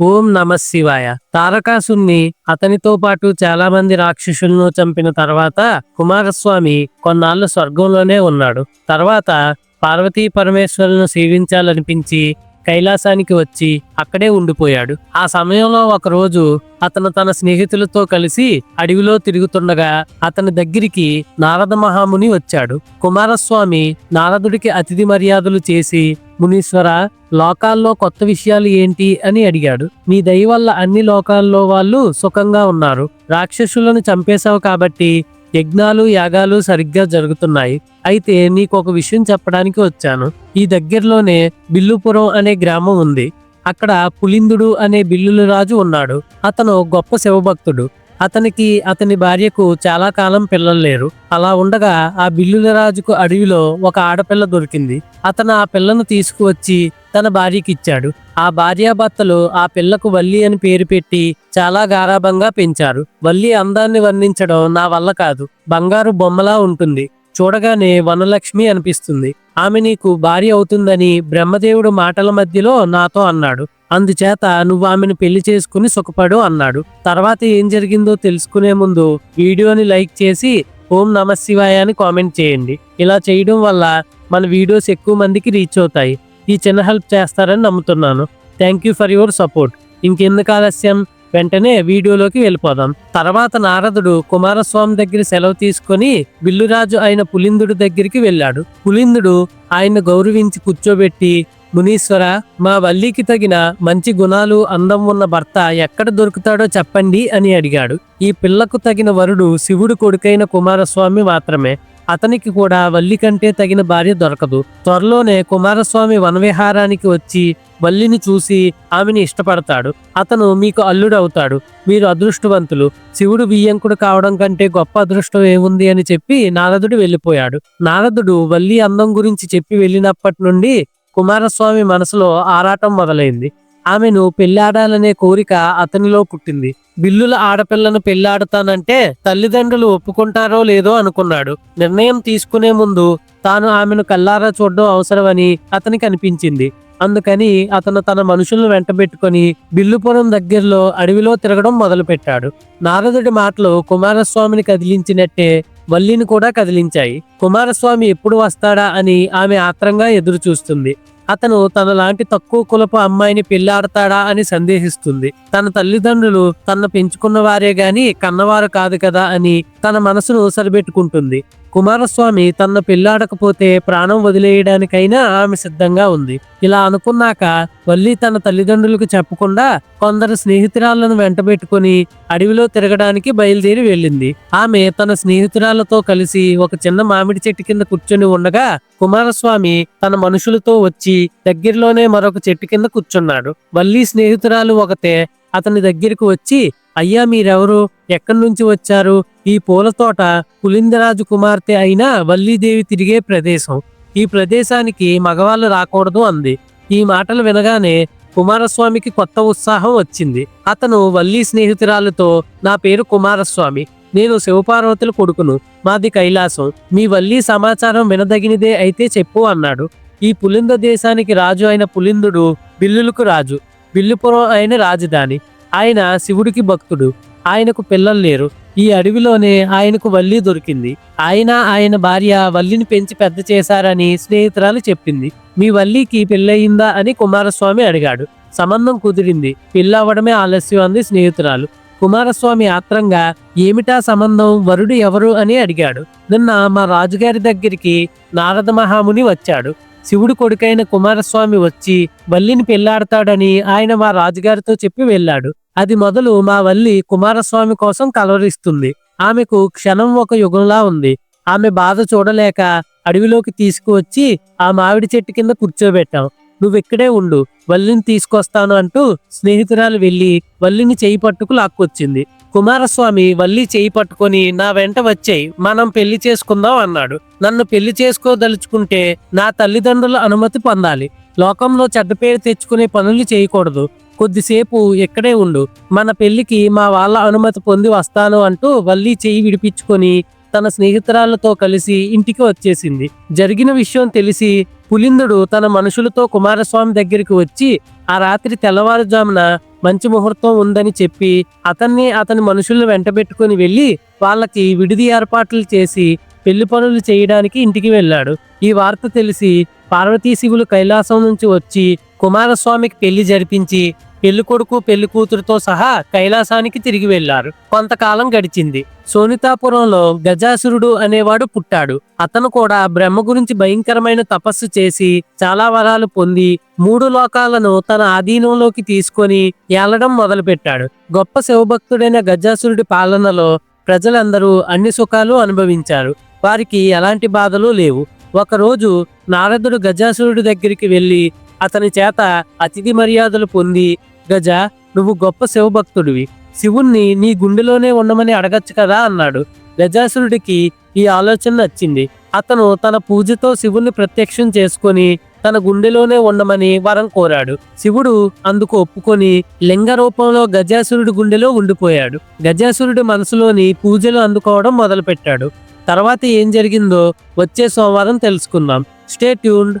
ఓం నమ శివాయ. తారకాసుని అతనితో పాటు చాలా మంది రాక్షసులను చంపిన తర్వాత కుమారస్వామి కొన్నాళ్ళు స్వర్గంలోనే ఉన్నాడు. తర్వాత పార్వతీ పరమేశ్వరులను సేవించాలనిపించి కైలాసానికి వచ్చి అక్కడే ఉండిపోయాడు. ఆ సమయంలో ఒకరోజు అతను తన స్నేహితులతో కలిసి అడవిలో తిరుగుతుండగా అతని దగ్గరికి నారద మహాముని వచ్చాడు. కుమారస్వామి నారదుడికి అతిథి మర్యాదలు చేసి మునీశ్వర లోకాల్లో కొత్త విషయాలు ఏంటి? అని అడిగాడు. నీ దయ వల్ల అన్ని లోకాల్లో వాళ్ళు సుఖంగా ఉన్నారు. రాక్షసులను చంపేశావు కాబట్టి యజ్ఞాలు యాగాలు సరిగ్గా జరుగుతున్నాయి. అయితే నీకు ఒక విషయం చెప్పడానికి వచ్చాను. ఈ దగ్గరలోనే బిల్లుపురం అనే గ్రామం ఉంది. అక్కడ పులిందుడు అనే బిల్లుల రాజు ఉన్నాడు. అతను గొప్ప శివభక్తుడు. అతనికి అతని భార్యకు చాలా కాలం పిల్లలు లేరు. అలా ఉండగా ఆ బిల్లుల రాజుకు అడవిలో ఒక ఆడపిల్ల దొరికింది. అతను ఆ పిల్లను తీసుకువచ్చి తన భార్యకి ఇచ్చాడు ఆ భార్యాభర్తలు ఆ పిల్లకు వల్లి అని పేరు పెట్టి చాలా గారాభంగా పెంచారు. వల్లి అందాన్ని వర్ణించడం నా వల్ల కాదు. బంగారు బొమ్మలా ఉంటుంది. చూడగానే వనలక్ష్మి అనిపిస్తుంది. ఆమె నీకు భార్య అవుతుందని బ్రహ్మదేవుడు మాటల మధ్యలో నాతో అన్నాడు. అందుచేత నువ్వు ఆమెను పెళ్ళి చేసుకుని సుఖపడు అన్నాడు. తర్వాత ఏం జరిగిందో తెలుసుకునే ముందు వీడియోని లైక్ చేసి ఓం నమ శివాయ అని కామెంట్ చేయండి. ఇలా చేయడం వల్ల మన వీడియోస్ ఎక్కువ మందికి రీచ్ అవుతాయి. ఈ చిన్న హెల్ప్ చేస్తారని నమ్ముతున్నాను. Thank you for your support. ఇంకెందుకు ఆలస్యం? వెంటనే వీడియోలోకి వెళ్ళిపోదాం. తర్వాత నారదుడు కుమారస్వామి దగ్గర సెలవు తీసుకొని బిల్లురాజు అయిన పులిందుడి దగ్గరికి వెళ్ళాడు. పులిందుడు ఆయన గౌరవించి కూర్చోబెట్టి మునీశ్వర మా వల్లికి తగిన మంచి గుణాలు అందం ఉన్న భర్త ఎక్కడ దొరుకుతాడో చెప్పండి అని అడిగాడు. ఈ పిల్లకు తగిన వరుడు శివుడు కొడుకైన కుమారస్వామి మాత్రమే. అతనికి కూడా వల్లి కంటే తగిన భార్య దొరకదు. త్వరలోనే కుమారస్వామి వనవిహారానికి వచ్చి వల్లిని చూసి ఆమెని ఇష్టపడతాడు. అతను మీకు అల్లుడవుతాడు. మీరు అదృష్టవంతులు. శివుడు బియ్యంకుడు కావడం కంటే గొప్ప అదృష్టం ఏముంది అని చెప్పి నారదుడు వెళ్ళిపోయాడు. నారదుడు వల్లి అందం గురించి చెప్పి వెళ్ళినప్పటి నుండి కుమారస్వామి మనసులో ఆరాటం మొదలైంది. ఆమెను పెళ్ళాడాలనే కోరిక అతనిలో పుట్టింది. బిల్లుల ఆడపిల్లను పెళ్ళాడతానంటే తల్లిదండ్రులు ఒప్పుకుంటారో లేదో అనుకున్నాడు. నిర్ణయం తీసుకునే ముందు తాను ఆమెను కల్లారా చూడడం అవసరమని అతనికి అనిపించింది. అందుకని అతను తన మనుషులను వెంటబెట్టుకొని బిల్లుపురం దగ్గరలో అడవిలో తిరగడం మొదలుపెట్టాడు. నారదుడి మాటలు కుమారస్వామిని కదిలించినట్టే వల్లిని కూడా కదిలించాయి. కుమారస్వామి ఎప్పుడు వస్తాడా అని ఆమె ఆత్రంగా ఎదురు చూస్తుంది అతను తనలాంటి తక్కువ కులపు అమ్మాయిని పెళ్ళాడతాడా అని సందేహిస్తుంది. తన తల్లిదండ్రులు తన పెంచుకున్న వారే గాని కన్నవారు కాదు కదా అని తన మనసును సరిపెట్టుకుంటుంది కుమారస్వామి తన పెళ్ళాడకపోతే ప్రాణం వదిలేయడానికైనా ఆమె సిద్ధంగా ఉంది. ఇలా అనుకున్నాక వల్లి తన తల్లిదండ్రులకు చెప్పకుండా కొందరు స్నేహితురాలను వెంటబెట్టుకుని అడవిలో తిరగడానికి బయలుదేరి వెళ్ళింది. ఆమె తన స్నేహితురాలతో కలిసి ఒక చిన్న మామిడి చెట్టు కింద కూర్చొని ఉండగా కుమారస్వామి తన మనుషులతో వచ్చి దగ్గరలోనే మరొక చెట్టు కింద కూర్చున్నాడు. వల్లి స్నేహితురాలు ఒకతే అతని దగ్గరికి వచ్చి అయ్యా మీరెవరు? ఎక్కడి నుంచి వచ్చారు? ఈ పూల తోట పులిందరాజు కుమార్తె అయిన వల్లీదేవి తిరిగే ప్రదేశం. ఈ ప్రదేశానికి మగవాళ్ళు రాకూడదు అంది. ఈ మాటలు వినగానే కుమారస్వామికి కొత్త ఉత్సాహం వచ్చింది. అతను వల్లి స్నేహితురాలతో నా పేరు కుమారస్వామి. నేను శివపార్వతుల కొడుకును. మాది కైలాసం. మీ వల్లి సమాచారం వినదగినదే అయితే చెప్పు అన్నాడు. ఈ పులింద దేశానికి రాజు అయిన పులిందుడు బిల్లులకు రాజు. బిల్లుపురం అయిన రాజధాని. ఆయన శివుడికి భక్తుడు. ఆయనకు పిల్లలు లేరు. ఈ అడవిలోనే ఆయనకు వల్లి దొరికింది. ఆయన ఆయన భార్య వల్లిని పెంచి పెద్ద చేశారని స్నేహితురాలు చెప్పింది. మీ వల్లికి పెళ్ళయిందా? అని కుమారస్వామి అడిగాడు. సంబంధం కుదిరింది. పెళ్ళవడమే ఆలస్యం అంది స్నేహితురాలు. కుమారస్వామి ఆత్రంగా ఏమిటా సంబంధం? వరుడు ఎవరు? అని అడిగాడు. నిన్న మా రాజుగారి దగ్గరికి నారద మహాముని వచ్చాడు. శివుడు కొడుకైన కుమారస్వామి వచ్చి వల్లిని పెళ్ళాడతాడని ఆయన మా రాజుగారితో చెప్పి వెళ్ళాడు. అది మొదలు మా వల్లి కుమారస్వామి కోసం కలవరిస్తుంది. ఆమెకు క్షణం ఒక యుగంలా ఉంది. ఆమె బాధ చూడలేక అడవిలోకి తీసుకువచ్చి ఆ మామిడి చెట్టు కింద కూర్చోబెట్టాం. నువ్వెక్కడే ఉండు. వల్లిని తీసుకొస్తాను అంటూ స్నేహితురాలు వెళ్ళి వల్లిని చేయి పట్టుకు లాక్కొచ్చింది. కుమారస్వామి వల్లి చేయి పట్టుకొని నా వెంట వచ్చాయి మనం పెళ్ళి చేసుకుందాం అన్నాడు. నన్ను పెళ్ళి చేసుకోదలుచుకుంటే నా తల్లిదండ్రుల అనుమతి పొందాలి. లోకంలో చెడ్డ పేరు తెచ్చుకునే పనులు చేయకూడదు. కొద్దిసేపు ఇక్కడే ఉండు. మన పెళ్ళికి మా వాళ్ళ అనుమతి పొంది వస్తాను అంటూ వల్లి చేయి విడిపించుకొని తన స్నేహితురాలతో కలిసి ఇంటికి వచ్చేసింది. జరిగిన విషయం తెలిసి పులిందుడు తన మనుషులతో కుమారస్వామి దగ్గరికి వచ్చి ఆ రాత్రి తెల్లవారుజామున మంచి ముహూర్తం ఉందని చెప్పి అతన్ని అతని మనుషులను వెంటబెట్టుకుని వెళ్ళి వాళ్ళకి విడిది ఏర్పాట్లు చేసి పెళ్ళి పనులు చేయడానికి ఇంటికి వెళ్ళాడు. ఈ వార్త తెలిసి పార్వతీ శివులు కైలాసం నుంచి వచ్చి కుమారస్వామికి పెళ్ళి జరిపించి పెళ్ళి కొడుకు పెళ్ళి కూతురుతో సహా కైలాసానికి తిరిగి వెళ్ళారు కొంతకాలం గడిచింది. సోనితాపురంలో గజాసురుడు అనేవాడు పుట్టాడు. అతను కూడా బ్రహ్మ గురించి భయంకరమైన తపస్సు చేసి చాలా వరాలు పొంది మూడు లోకాలను తన ఆధీనంలోకి తీసుకొని ఏలడం మొదలుపెట్టాడు. గొప్ప శివభక్తుడైన గజాసురుడి పాలనలో ప్రజలందరూ అన్ని సుఖాలు అనుభవించారు. వారికి ఎలాంటి బాధలు లేవు. ఒకరోజు నారదుడు గజాసురుడి దగ్గరికి వెళ్ళి అతని చేత అతిథి మర్యాదలు పొంది గజ నువ్వు గొప్ప శివభక్తుడివి. శివుణ్ణి నీ గుండెలోనే ఉండమని అడగచ్చు కదా అన్నాడు. గజాసురుడికి ఈ ఆలోచన నచ్చింది. అతను తన పూజతో శివుణ్ణి ప్రత్యక్షం చేసుకొని తన గుండెలోనే ఉండమని వరం కోరాడు. శివుడు అందుకు ఒప్పుకొని లింగ రూపంలో గజాసురుడి గుండెలో ఉండిపోయాడు. గజాసురుడి మనసులోని పూజలు అందుకోవడం మొదలుపెట్టాడు. తర్వాత ఏం జరిగిందో వచ్చే సోమవారం తెలుసుకుందాం. Stay tuned.